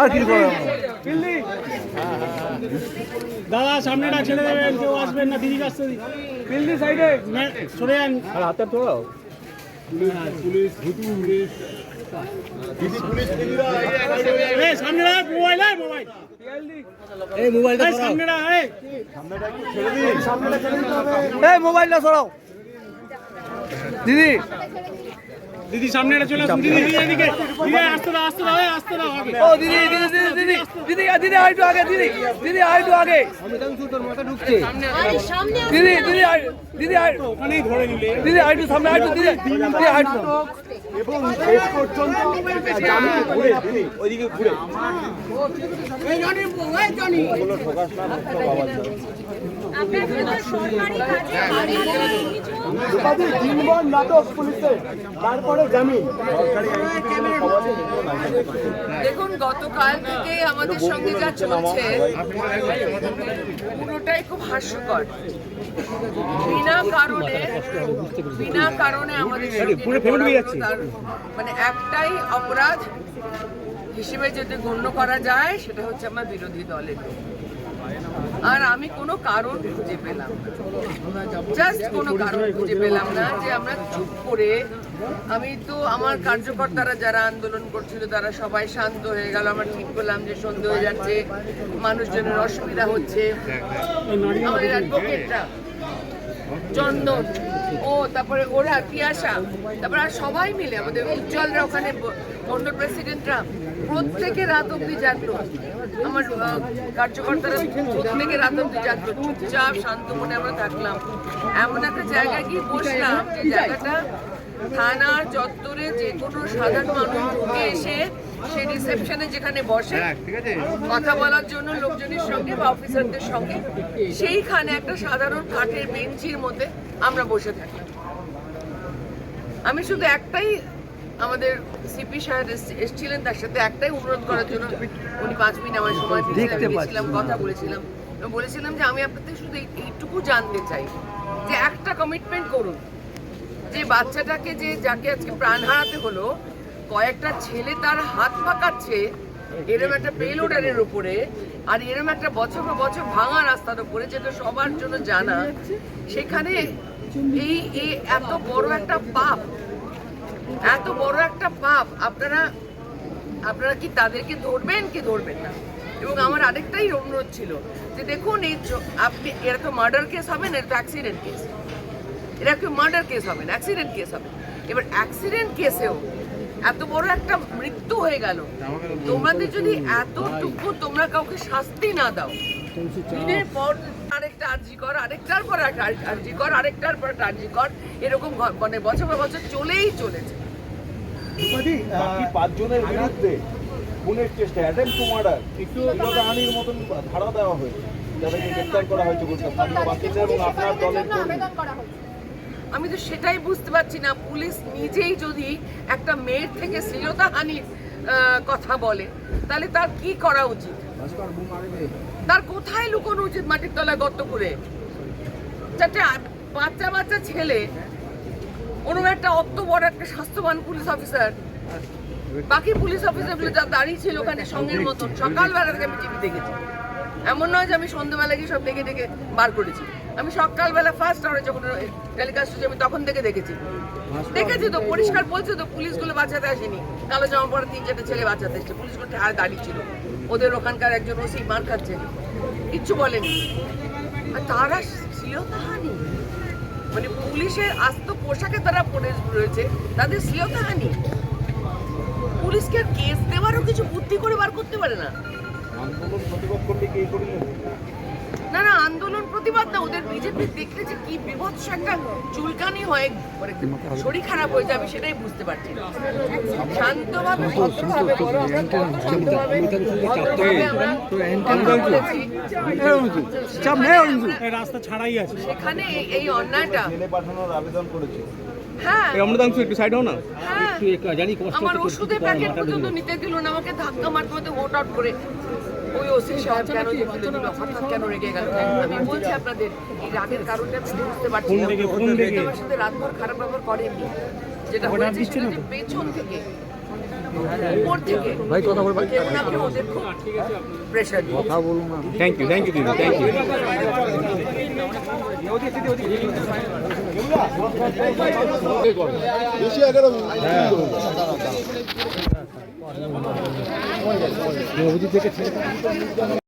আর কি করা দাদা সামনেটা ছেড়ে দেবেন কেউ আসবেন না দিদির কাছে সাইডে। সরে যান। আর হাতে তোলাও। এই সামনে রাখ মোবাইল এই মোবাইল। এই মোবাইলটা সামনে রাখ এই এই মোবাইলটা সরাও। দিদি। দিদি সামনেটা চলে আসুন। দিদি দিদি এদিকে। দিদি আসতে দাও আসতে দাও এই আসতে দাও আগে। ও দিদি দিদি দিদি দিদি দিদি দিদি আইটু আগে দিদি দিদি আইটু আগে। আরে সামনে দিদি দিদি আই- দিদি আই ওখানেই ধরে নিলে দিদি আইটু সামনে আইটু দিদি দিদি আইটু দেখুন গতকাল থেকে আমাদের সঙ্গে যা চলছে পুরোটাই খুব হাস্যকর। বিনা কারণে বিনা কারণে আমাদের মানে একটাই অপরাধ হিসেবে যদি গণ্য করা যায় সেটা হচ্ছে আমার বিরোধী দলের। লোক। আর আমি কোনো কারণ খুঁজে পেলাম জাস্ট কোনো কারণ খুঁজে পেলাম না যে আমরা চুপ করে আমি তো আমার কার্যকর্তারা যারা আন্দোলন করছিল তারা সবাই শান্ত হয়ে গেল। আমরা ঠিক করলাম যে সন্ধে হয়ে যাচ্ছে মানুষজনের অসুবিধা হচ্ছে। আমাদের অ্যাডভোকেটরা চন্দন। ও, তারপরে ওরা তিয়াসা তারপরে আর সবাই মিলে আমাদের উজ্জ্বলরা ওখানে ব- প্রেসিডেন্টরা প্রত্যেকে রাত অব্দি জানতো আমার কার্যকর্তারা প্রত্যেকে রাত অব্দি জানতো চুপচাপ, শান্ত মনে আমরা থাকলাম। এমন একটা জায়গায় গিয়ে বসলাম যে জায়গাটা থানার চত্বরে যে কোনো সাধারণ মানুষ ঢুকে এসে সে রিসেপশনে যেখানে বসে কথা বলার জন্য লোকজনের সঙ্গে বা অফিসারদের সঙ্গে সেইখানে একটা সাধারণ কাঠের বেঞ্চির মধ্যে আমরা বসে থাকি। আমি শুধু একটাই আমাদের সিপি সাহেব এসেছিলেন তার সাথে একটাই অনুরোধ করার জন্য। উনি পাঁচ মিনিট আমার সময় দিয়েছিলেন আমি গেছিলাম, কথা বলেছিলাম। বলেছিলাম যে আমি আপনাদের শুধু এইটুকু জানতে চাই যে একটা কমিটমেন্ট করুন। যে বাচ্চাটাকে যে যাকে আজকে প্রাণ হারাতে হলো কয়েকটা ছেলে তার হাত পাকাচ্ছে, এরম একটা পেলোডারের উপরে, আর এরম একটা বছর বছর ভাঙা রাস্তার উপরে, যেটা সবার জন্য জানা। সেখানে এই এত বড় একটা পাপ, এত বড় একটা পাপ, আপনারা আপনারা কি তাদেরকে ধরবেন কি ধরবেন না? এবং আমার আরেকটাই অনুরোধ ছিল যে দেখুন, এই আপনি, এরা তো মার্ডার কেস হবে না এটা অ্যাক্সিডেন্ট কেস এটা কেউ মার্ডার কেস হবে না অ্যাক্সিডেন্ট কেস হবে। এবার অ্যাক্সিডেন্ট কেসেও এত বড় একটা মৃত্যু হয়ে গেল। তোমাদের যদি এতটুকু তোমরা কাউকে শাস্তি না দাও দিনের পর আরেকটা আর্জি কর আরেকটার পর একটা আর্জি কর আরেকটার পর একটা আর্জি কর এরকম মানে বছর পর বছর চলেই চলেছে। পাঁচজনের বিরুদ্ধে খুনের চেষ্টা অ্যাটেম্প টু মার্ডার একটু হানির মতন ধারা দেওয়া হয়েছে। যাদেরকে গ্রেপ্তার করা হয়েছে কলকাতা এবং আপনার দলের আমি তো সেটাই বুঝতে পারছি না। পুলিশ নিজেই যদি একটা মেয়ের থেকে শ্লীলতাহানির কথা বলে, তাহলে তার কি করা উচিত? তার কোথায় লুকোনো উচিত মাটির তলায় গর্ত করে? চারটে বাচ্চা বাচ্চা ছেলে ওরকম একটা অত বড় একটা স্বাস্থ্যবান পুলিশ অফিসার, বাকি পুলিশ অফিসারগুলো যা দাঁড়িয়ে ছিল ওখানে সঙ্গের মতন, সকালবেলা থেকে আমি টিভি দেখেছি। এমন নয় যে আমি সন্ধ্যাবেলা গিয়ে সব ডেকে ডেকে বার করেছি। আমি সকালবেলা ফার্স্ট আওয়ারে যখন টেলিকাস্ট হচ্ছে আমি তখন থেকে দেখেছি। দেখেছি তো পরিষ্কার বলছে তো পুলিশগুলো বাঁচাতে আসেনি। কালো জামা পরে তিন চারটে ছেলে বাঁচাতে এসছে। পুলিশগুলো আর দাঁড়িয়ে ছিল। ওদের ওখানকার একজন ওসি মার খাচ্ছে। কিচ্ছু বলেনি। আর তারা শ্লীলতাহানি মানে পুলিশের আস্ত পোশাকে তারা পরে রয়েছে তাদের শ্লীলতাহানি পুলিশকে আর কেস দেওয়ারও কিছু বুদ্ধি করে বার করতে পারে না। আন্দোলন প্রতিবাদ করলে কি এই করিলেন আন্দোলন প্রতিবাদ না ওদের বিজেপি দেখলে যে কি বিভৎস একটা চুলকানি হয় মানে শরীর খারাপ হয়ে যাবে সেটাই বুঝতে পারছি না। শান্তভাবে ভদ্রভাবে বলো আমরা কত শান্তভাবে ভদ্রভাবে আমরা কথা বলেছি। চাপ নেই অঞ্জু এই রাস্তা ছাড়াই আছে। সেখানে এই- অন্যায়টা। পাঠানোর আবেদন করেছে। হ্যাঁ। অমৃতাংশু একটু সাইড হও না। হ্যাঁ। আমার ওষুধের প্যাকেট পর্যন্ত নিতে দিল না আমাকে ধাক্কা মারতে মারতে ওট আউট করে। ওই ওসি সাহেব কেন হঠাৎ কেন রেগে গেল? আমি বলছি আপনাদের এই রাগের কারণটা আমি বুঝতে পারছি না। আমার সাথে রাতভর খারাপ ব্যবহার করেন। যেটা হয়েছে সেটা যে পেছন থেকে ভাই কথা বলব thank you thank you thank you থেকে